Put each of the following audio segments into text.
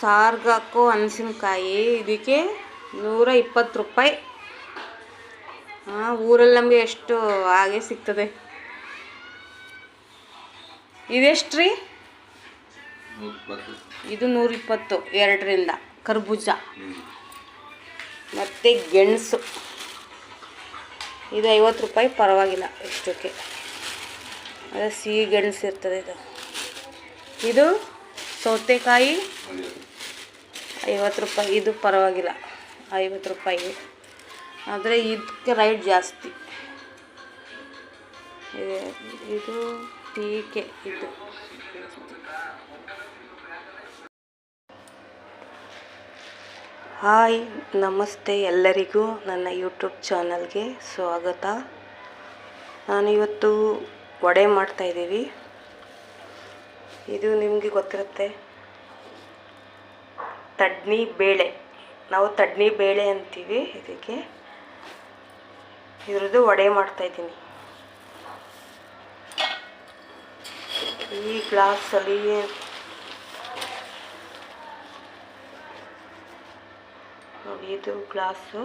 ಸಾರ್ಗೆ ಹಾಕೋ ಹಣಸಿನ್ಕಾಯಿ ಇದಕ್ಕೆ ನೂರ ಇಪ್ಪತ್ತು ರೂಪಾಯಿ. ಹಾಂ ಊರಲ್ಲಿ ನಮಗೆ ಎಷ್ಟು ಹಾಗೆ ಸಿಗ್ತದೆ? ಇದೆಷ್ಟು ರೀ? ಇಪ್ಪತ್ತು ಇದು ನೂರಿಪ್ಪತ್ತು ಎರಡರಿಂದ. ಕರ್ಬೂಜ. ಮತ್ತು ಗೆಣಸು. ಇದು ಐವತ್ತು ರೂಪಾಯಿ ಪರವಾಗಿಲ್ಲ ಎಷ್ಟಕ್ಕೆ. ಅದೇ ಸಿಹಿ ಗೆಣಸು ಇರ್ತದೆ ಇದು. ಇದು ಸೌತೆಕಾಯಿ. ಐವತ್ತು ರೂಪಾಯಿ. ಇದು ಪರವಾಗಿಲ್ಲ. ಐವತ್ತು ರೂಪಾಯಿ. ಆದರೆ ಇದಕ್ಕೆ ರೈಟ್ ಜಾಸ್ತಿ. ಇದು- ಟೀಕೆ ಇದು. ಹಾಯ್ ನಮಸ್ತೆ ಎಲ್ಲರಿಗೂ ನನ್ನ ಯೂಟ್ಯೂಬ್ ಚಾನಲ್ಗೆ ಸ್ವಾಗತ. ನಾನು ಇವತ್ತು ವಡೆ ಮಾಡ್ತಾಯಿದ್ದೀವಿ ಇದು ನಿಮಗೆ ಗೊತ್ತಿರುತ್ತೆ. ತಡ್ನಿ ಬೇಳೆ. ನಾವು ತಡ್ನಿ ಬೇಳೆ ಅಂತೀವಿ ಇದಕ್ಕೆ. ಇದ್ರದ್ದು ವಡೆ ಮಾಡ್ತಾಯಿದ್ದೀನಿ ಈ ಗ್ಲಾಸಲ್ಲಿ ನೋಡಿ, ಇದು ಗ್ಲಾಸು.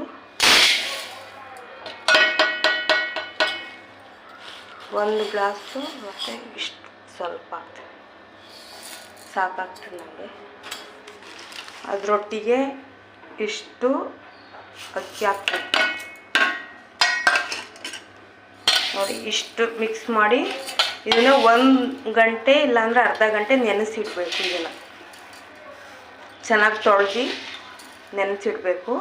ಒಂದು ಗ್ಲಾಸು ಮತ್ತು ಇಷ್ಟು ಸ್ವಲ್ಪ. ಆಗ್ತದೆ ಸಾಕಾಗ್ತದೆ ನನಗೆ ಅದರೊಟ್ಟಿಗೆ ಇಷ್ಟು ಅಕ್ಕಿ ಹಾಕ್ತದೆ ನೋಡಿ, ಇಷ್ಟು ಮಿಕ್ಸ್ ಮಾಡಿ ಇದನ್ನು ಒಂದು ಗಂಟೆ ಇಲ್ಲಾಂದ್ರೆ ಅರ್ಧ ಗಂಟೆ ನೆನೆಸಿಡ್ಬೇಕು ಇದನ್ನು. ಚೆನ್ನಾಗಿ ತೊಳೆದು ನೆನೆಸಿಡಬೇಕು.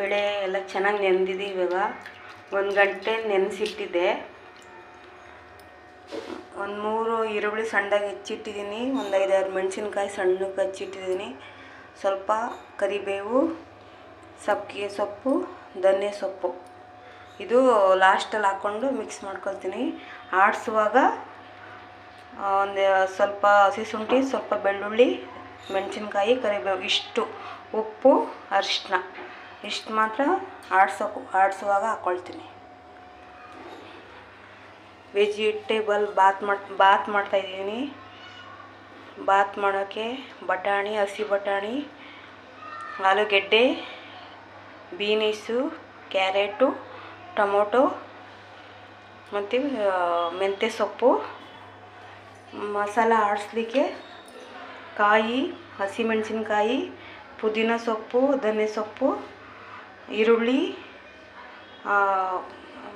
ಬೇಳೆ ಎಲ್ಲ ಚೆನ್ನಾಗಿ ನೆನೆದಿದೆ ಇವಾಗ. ಒಂದು ಗಂಟೆ ನೆನೆಸಿಟ್ಟಿದ್ದೆ. ಒಂದು ಮೂರು ಈರುಳ್ಳಿ ಸಣ್ಣದಾಗಿ ಹೆಚ್ಚಿಟ್ಟಿದ್ದೀನಿ ಒಂದು ಐದಾರು ಮೆಣಸಿನ್ಕಾಯಿ ಸಣ್ಣಕ್ಕೆ ಹಚ್ಚಿಟ್ಟಿದ್ದೀನಿ ಸ್ವಲ್ಪ ಕರಿಬೇವು ಸಬ್ಬಸಿಗೆ ಸೊಪ್ಪು, ಧನ್ಯ ಸೊಪ್ಪು. ಇದು ಲಾಸ್ಟಲ್ಲಿ ಹಾಕ್ಕೊಂಡು ಮಿಕ್ಸ್ ಮಾಡ್ಕೊಳ್ತೀನಿ. ಆಡಿಸುವಾಗ ಒಂದು ಸ್ವಲ್ಪ ಹಸಿ ಶುಂಠಿ, ಸ್ವಲ್ಪ ಬೆಳ್ಳುಳ್ಳಿ, ಮೆಣಸಿನ್ಕಾಯಿ, ಕರಿಬೇವು, ಇಷ್ಟು. ಉಪ್ಪು ಅರಿಶಿನ ಇಷ್ಟು ಮಾತ್ರ ಆಡಿಸೋಕು ಆಡಿಸುವಾಗ ಹಾಕ್ಕೊಳ್ತೀನಿ ವೆಜಿಟೇಬಲ್ ಬಾತ್ ಮಾಡಿ ಬಾತ್ ಮಾಡ್ತಾಯಿದ್ದೀನಿ ಬಾತ್ ಮಾಡೋಕ್ಕೆ ಬಟಾಣಿ, ಹಸಿ ಬಟಾಣಿ, ಆಲೂಗೆಡ್ಡೆ ಬೀನೀಸು ಕ್ಯಾರೆಟು ಟೊಮೊಟೊ, ಮತ್ತು ಮೆಂತ್ಯ ಸೊಪ್ಪು, ಮಸಾಲ ಆಡಿಸ್ಲಿಕ್ಕೆ ಕಾಯಿ, ಹಸಿಮೆಣಸಿನ್ಕಾಯಿ, ಪುದೀನ ಸೊಪ್ಪು ಧನ್ಯ ಸೊಪ್ಪು, ಈರುಳ್ಳಿ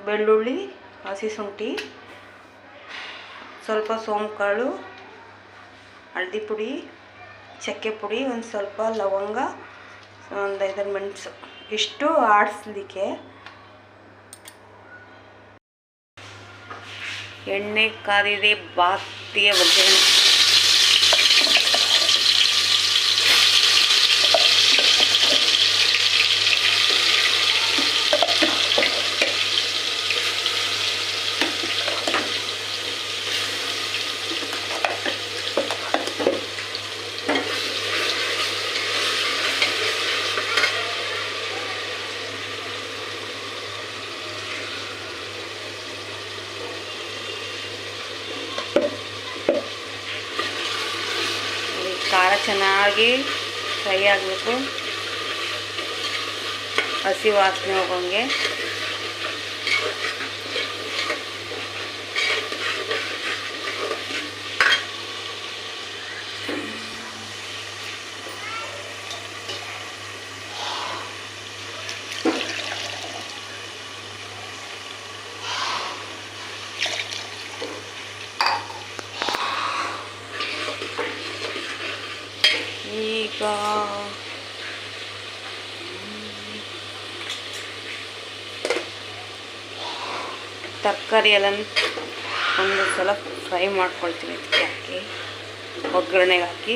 ಬೆಳ್ಳುಳ್ಳಿ, ಹಸಿ ಶುಂಠಿ. ಸ್ವಲ್ಪ ಸೋಂಕಾಳು, ಹಳದಿ ಪುಡಿ, ಚಕ್ಕೆ ಪುಡಿ, ಒಂದು ಸ್ವಲ್ಪ ಲವಂಗ, ಒಂದು ಐದಾರು ಮೆಣಸು. ಇಷ್ಟು ಆಡಿಸ್ಲಿಕ್ಕೆ ಎಣ್ಣೆ ಕಾದಿದೆ ಬಾತಿಗೆ ಒಗ್ಗರಣೆ ಈ ಖಾರ ಚೆನ್ನಾಗಿ ಫ್ರೈ ಆಗಬೇಕು ಹಸಿ ವಾಸನೆ ಹೋಗೋಂಗೆ ಈಗ ತರಕಾರಿ ಎಲ್ಲ ಒಂದು ಸಲ ಫ್ರೈ ಮಾಡ್ಕೊಳ್ತೀನಿ ಅದಕ್ಕೆ ಹಾಕಿ ಒಗ್ಗರಣೆಗೆ ಹಾಕಿ.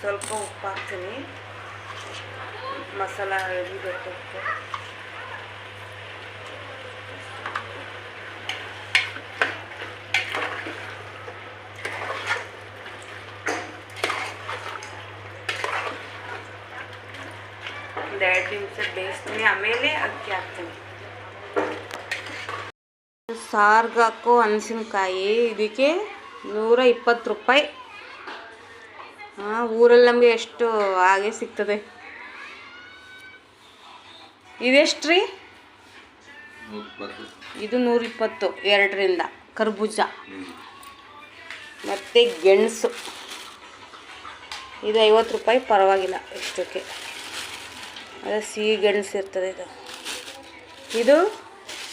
ಸ್ವಲ್ಪ ಉಪ್ಪು ಹಾಕ್ತೀನಿ. ಮಸಾಲ ಎಳಿಬೇಕು ಉಪ್ಪು ಒಂದು ಎರಡು ನಿಮಿಷ ಬೇಯಿಸ್ತೀನಿ. ಆಮೇಲೆ ಅಕ್ಕಿ ಹಾಕ್ತೀನಿ. ಸಾರ್ಗೆ ಹಾಕೋ ಹಣಸಿನ್ಕಾಯಿ. ಇದಕ್ಕೆ ನೂರ ಇಪ್ಪತ್ತು ರೂಪಾಯಿ ಊರಲ್ಲಿ ನಮಗೆ ಎಷ್ಟು ಹಾಗೆ ಸಿಗ್ತದೆ? ಇದೆಷ್ಟು ರೀ? ಇದು ನೂರಿಪ್ಪತ್ತು, ಎರಡರಿಂದ. ಕರ್ಬೂಜ. ಮತ್ತು ಗೆಣಸು. ಇದು ಐವತ್ತು ರೂಪಾಯಿ, ಪರವಾಗಿಲ್ಲ ಇಷ್ಟಕ್ಕೆ ಅದೇ ಸಿಹಿ ಗೆಣಸು ಇರ್ತದೆ ಇದು. ಇದು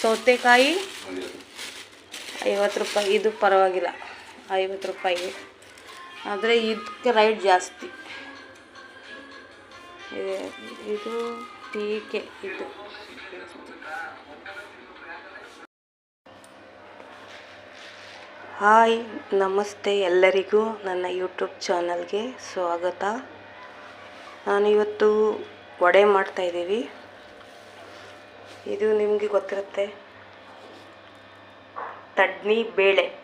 ಸೌತೆಕಾಯಿ, ಐವತ್ತು ರೂಪಾಯಿ. ಇದು ಪರವಾಗಿಲ್ಲ, ಐವತ್ತು ರೂಪಾಯಿ. ಆದರೆ ಇದಕ್ಕೆ ರೈಟ್ ಜಾಸ್ತಿ. ಇದು- ಟೀಕೆ ಇದು. ಹಾಯ್ ನಮಸ್ತೆ ಎಲ್ಲರಿಗೂ ನನ್ನ ಯೂಟ್ಯೂಬ್ ಚಾನಲ್ಗೆ ಸ್ವಾಗತ. ನಾನು ಇವತ್ತು ವಡೆ ಮಾಡ್ತಾಯಿದ್ದೀವಿ ಇದು ನಿಮಗೆ ಗೊತ್ತಿರುತ್ತೆ. ತಡ್ನಿ ಬೇಳೆ.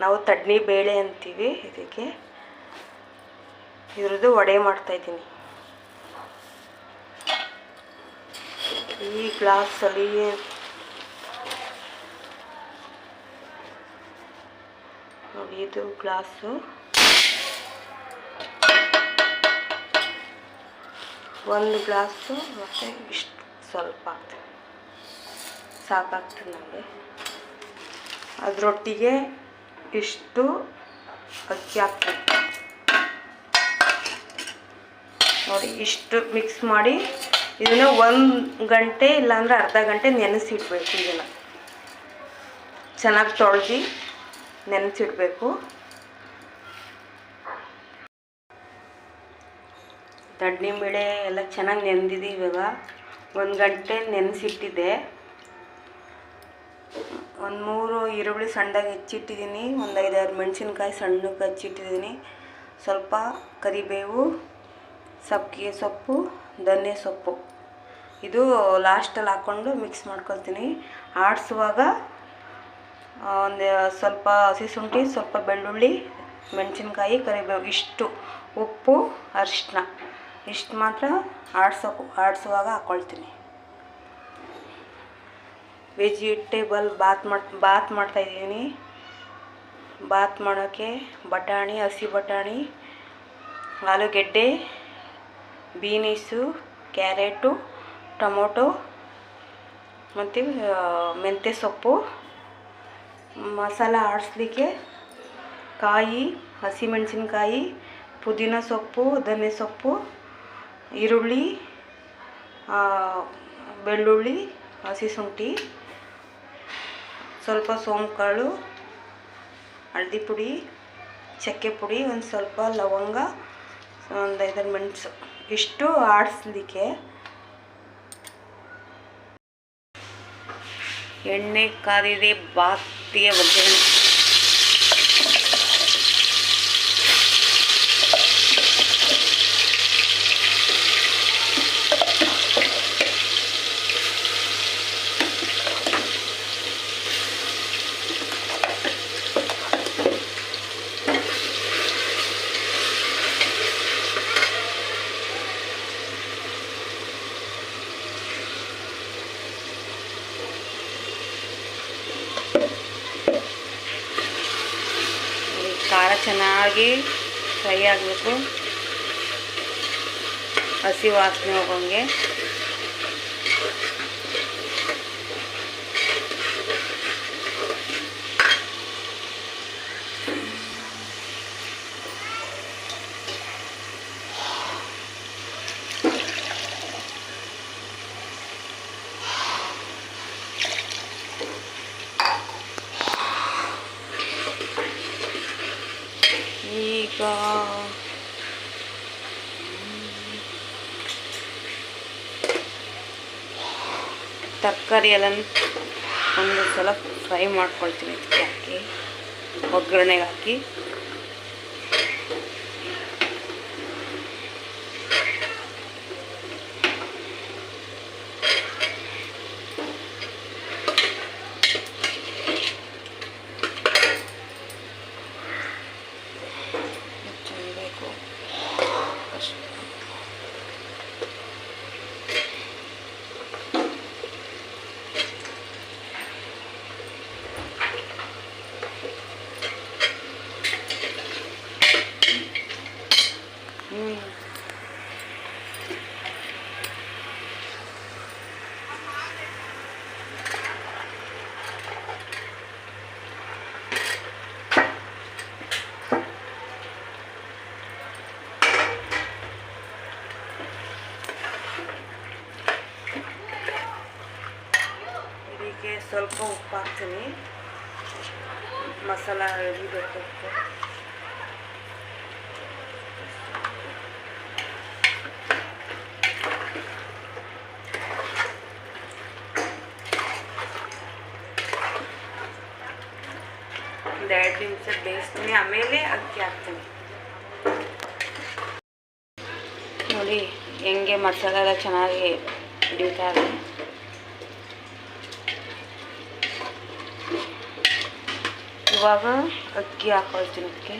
ನಾವು ತಡ್ನಿ ಬೇಳೆ ಅಂತೀವಿ ಇದಕ್ಕೆ. ಇದ್ರದ್ದು ವಡೆ ಮಾಡ್ತಾಯಿದ್ದೀನಿ ಈ ಗ್ಲಾಸಲ್ಲಿ ನೋಡಿ, ಇದು ಗ್ಲಾಸು. ಒಂದು ಗ್ಲಾಸು ಮತ್ತು ಇಷ್ಟು ಸ್ವಲ್ಪ ಆಗ್ತದೆ. ಸಾಕಾಗ್ತದೆ ನನಗೆ ಅದರೊಟ್ಟಿಗೆ ಇಷ್ಟು ಅಕ್ಕಿ ಹಾಕ್ಬೇಕು. ನೋಡಿ, ಇಷ್ಟು ಮಿಕ್ಸ್ ಮಾಡಿ ಇದನ್ನು ಒಂದು ಗಂಟೆ ಇಲ್ಲಾಂದ್ರೆ ಅರ್ಧ ಗಂಟೆ ನೆನೆಸಿಡ್ಬೇಕು ಇದನ್ನು. ಚೆನ್ನಾಗಿ ತೊಳೆದು ನೆನೆಸಿಡ್ಬೇಕು. ದಡ್ನಿ ಬೇಳೆ ಎಲ್ಲ ಚೆನ್ನಾಗಿ ನೆನೆದಿದೆ ಇವಾಗ. ಒಂದು ಗಂಟೆ ನೆನೆಸಿಟ್ಟಿದ್ದೆ. ಒಂದು ಮೂರು ಈರುಳ್ಳಿ ಸಣ್ಣದಾಗಿ ಹೆಚ್ಚಿಟ್ಟಿದ್ದೀನಿ. ಒಂದು ಐದಾರು ಮೆಣಸಿನ್ಕಾಯಿ ಸಣ್ಣಕ್ಕೆ ಹಚ್ಚಿಟ್ಟಿದ್ದೀನಿ. ಸ್ವಲ್ಪ ಕರಿಬೇವು ಸಬ್ಬಸಿಗೆ ಸೊಪ್ಪು, ಧನ್ಯ ಸೊಪ್ಪು. ಇದು ಲಾಸ್ಟಲ್ಲಿ ಹಾಕ್ಕೊಂಡು ಮಿಕ್ಸ್ ಮಾಡ್ಕೊಳ್ತೀನಿ. ಆಡಿಸುವಾಗ ಒಂದು ಸ್ವಲ್ಪ ಹಸಿ ಶುಂಠಿ ಸ್ವಲ್ಪ ಬೆಳ್ಳುಳ್ಳಿ, ಮೆಣಸಿನ್ಕಾಯಿ, ಕರಿಬೇವು, ಇಷ್ಟು. ಉಪ್ಪು ಅರಿಶಿನ ಇಷ್ಟು ಮಾತ್ರ ಆಡಿಸೋಕು, ಆಡಿಸುವಾಗ ಹಾಕ್ಕೊಳ್ತೀನಿ ವೆಜಿಟೇಬಲ್ ಬಾತ್ ಮಾಡಿ ಬಾತ್ ಮಾಡ್ತಾಯಿದ್ದೀನಿ ಬಾತ್ ಮಾಡೋಕ್ಕೆ ಬಟಾಣಿ, ಹಸಿ ಬಟಾಣಿ, ಆಲೂಗೆಡ್ಡೆ ಬೀನೀಸು ಕ್ಯಾರೆಟು, ಟೊಮೊಟೊ, ಮತ್ತು ಮೆಂತ್ಯ ಸೊಪ್ಪು, ಮಸಾಲ ಆಡಿಸ್ಲಿಕ್ಕೆ ಕಾಯಿ, ಹಸಿಮೆಣಸಿನ್ಕಾಯಿ, ಪುದೀನ ಸೊಪ್ಪು, ಧನ್ಯ ಸೊಪ್ಪು, ಈರುಳ್ಳಿ ಬೆಳ್ಳುಳ್ಳಿ, ಹಸಿ ಶುಂಠಿ, ಸ್ವಲ್ಪ ಸೋಂಕಾಳು, ಹಳದಿ ಪುಡಿ, ಚಕ್ಕೆ ಪುಡಿ, ಒಂದು ಸ್ವಲ್ಪ ಲವಂಗ, ಒಂದು ಐದಾರು ಮೆಣಸು. ಇಷ್ಟು ಆಡಿಸ್ಲಿಕ್ಕೆ ಎಣ್ಣೆ ಕಾದಿದೆ ಬಾತಿಯ ಒಗ್ಗರಣೆ ಈ ಖಾರ ಚೆನ್ನಾಗಿ ಫ್ರೈ ಆಗಬೇಕು ಹಸಿ ವಾಸನೆ ಹೋಗೋಂಗೆ ಈಗ ತರಕಾರಿ ಎಲ್ಲ ಒಂದು ಸಲ ಫ್ರೈ ಮಾಡ್ಕೊಳ್ತೀನಿ ಇದಕ್ಕೆ ಹಾಕಿ ಒಗ್ಗರಣೆಗೆ ಹಾಕಿ. ಸ್ವಲ್ಪ ಉಪ್ಪು ಹಾಕ್ತೀನಿ ಮಸಾಲ ಹಿಡಿಬೇಕು ಉಪ್ಪು ಒಂದು ಎರಡು ನಿಮಿಷ ಬೇಯಿಸ್ತೀನಿ. ಆಮೇಲೆ ಅಕ್ಕಿ ಹಾಕ್ತೀನಿ. ನೋಡಿ, ಹೆಂಗೆ ಮಸಾಲ ಎಲ್ಲ ಚೆನ್ನಾಗಿ ಹಿಡಿತಾ ಇದೆ ಇವಾಗ ಅಕ್ಕಿ ಹಾಕೊಳ್ತೀನಿ ಅದಕ್ಕೆ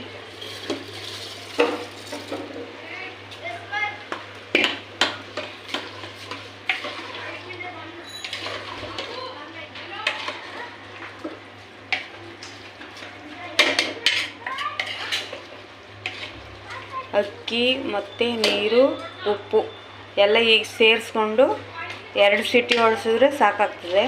ಅಕ್ಕಿ, ಮತ್ತು ನೀರು, ಉಪ್ಪು ಎಲ್ಲ ಈಗ ಸೇರಿಸ್ಕೊಂಡು ಎರಡು ಸಿಟಿ ಹೊಡೆಸಿದ್ರೆ ಸಾಕಾಗ್ತದೆ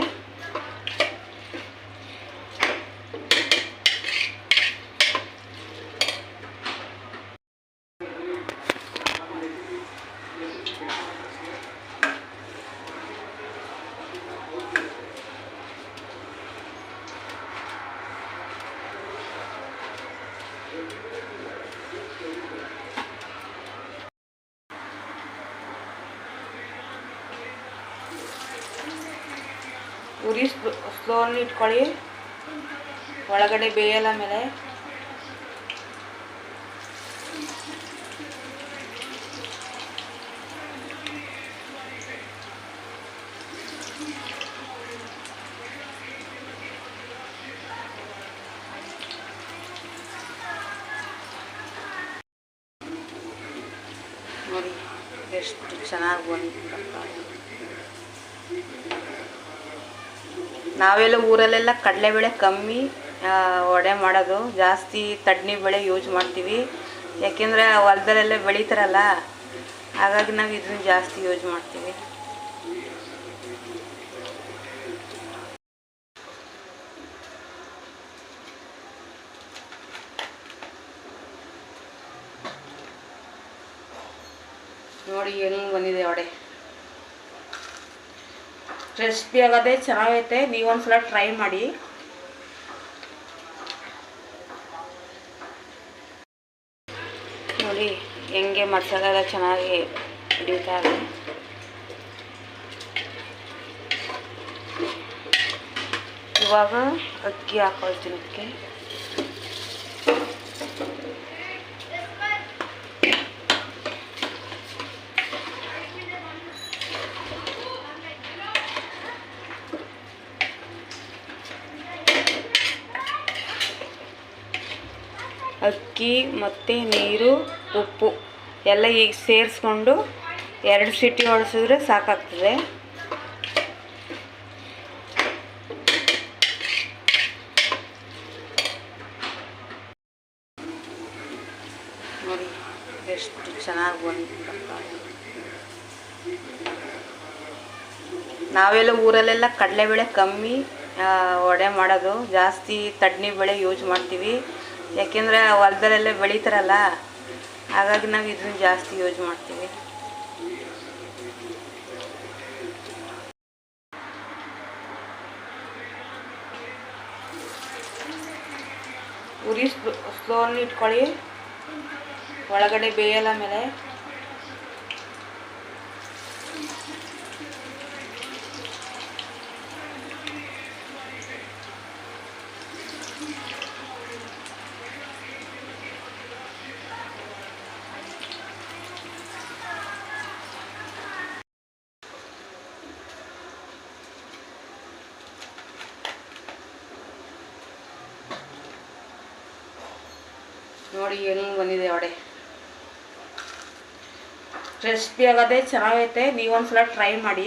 ಉರಿ ಸ್ಲೋಲ್ಲಿ ಇಟ್ಕೊಳ್ಳಿ. ಒಳಗಡೆ ಬೇಯಲ್ಲ ಮೇಲೆ ನೋಡಿ ಎಷ್ಟು ಚೆನ್ನಾಗಿ ಬಂದಿದ್ದಪ್ಪ ನಾವೆಲ್ಲ ಊರಲ್ಲೆಲ್ಲ ಕಡಲೆಬೇಳೆ ಕಮ್ಮಿ ಒಡೆ ವಡೆ ಮಾಡೋದು. ಜಾಸ್ತಿ ತಡ್ನಿ ಬೇಳೆ ಯೂಸ್ ಮಾಡ್ತೀವಿ. ಯಾಕೆಂದರೆ ಹೊಲದಲ್ಲೆಲ್ಲ ಬೆಳೀತಾರಲ್ಲ, ಹಾಗಾಗಿ ನಾವು ಇದನ್ನ ಜಾಸ್ತಿ ಯೂಸ್ ಮಾಡ್ತೀವಿ. ನೋಡಿ ಹೆಂಗೆ ಬಂದಿದೆ ವಡೆ. ರೆಸಿಪಿ ಆಗೋದೇ ಚೆನ್ನಾಗೈತೆ. ನೀವೊಂದ್ಸಲ ಟ್ರೈ ಮಾಡಿ. ನೋಡಿ, ಹೆಂಗೆ ಮಸಾಲ ಚೆನ್ನಾಗಿ ಹಿಡಿತಾ ಇದೆ. ಇವಾಗ ಅಕ್ಕಿ ಹಾಕೊಳ್ತೀನಿ ಅದಕ್ಕೆ ಅಕ್ಕಿ, ಮತ್ತು ನೀರು, ಉಪ್ಪು ಎಲ್ಲ ಈಗ ಸೇರಿಸ್ಕೊಂಡು ಎರಡು ಸಿಟಿ ಹೊಡೆಸಿದ್ರೆ ಸಾಕಾಗ್ತದೆ. ಎಷ್ಟು ಚೆನ್ನಾಗಿ ಬಂದು ನಾವೆಲ್ಲ ಊರಲ್ಲೆಲ್ಲ ಕಡಲೆಬೇಳೆ ಕಮ್ಮಿ ಒಡೆ ಮಾಡೋದು. ಜಾಸ್ತಿ ತಡ್ನಿ ಬೇಳೆ ಯೂಸ್ ಮಾಡ್ತೀವಿ. ಯಾಕೆಂದರೆ ಹೊಲದಲ್ಲೆಲ್ಲ ಬೆಳೀತಾರಲ್ಲ, ಹಾಗಾಗಿ ನಾವು ಇದನ್ನ ಜಾಸ್ತಿ ಯೂಸ್ ಮಾಡ್ತೀವಿ. ಉರಿ ಸ್ಲೋನ್ ಇಟ್ಕೊಳ್ಳಿ. ಒಳಗಡೆ ಬೇಯಲ್ಲ ಮೇಲೆ ನೋಡಿ ಹೆಂಗೆ ಬಂದಿದೆ ವಡೆ ರೆಸಿಪಿ ಆಗೋದೇ ಚೆನ್ನಾಗೈತೆ ನೀವೊಂದ್ಸಲ ಟ್ರೈ ಮಾಡಿ.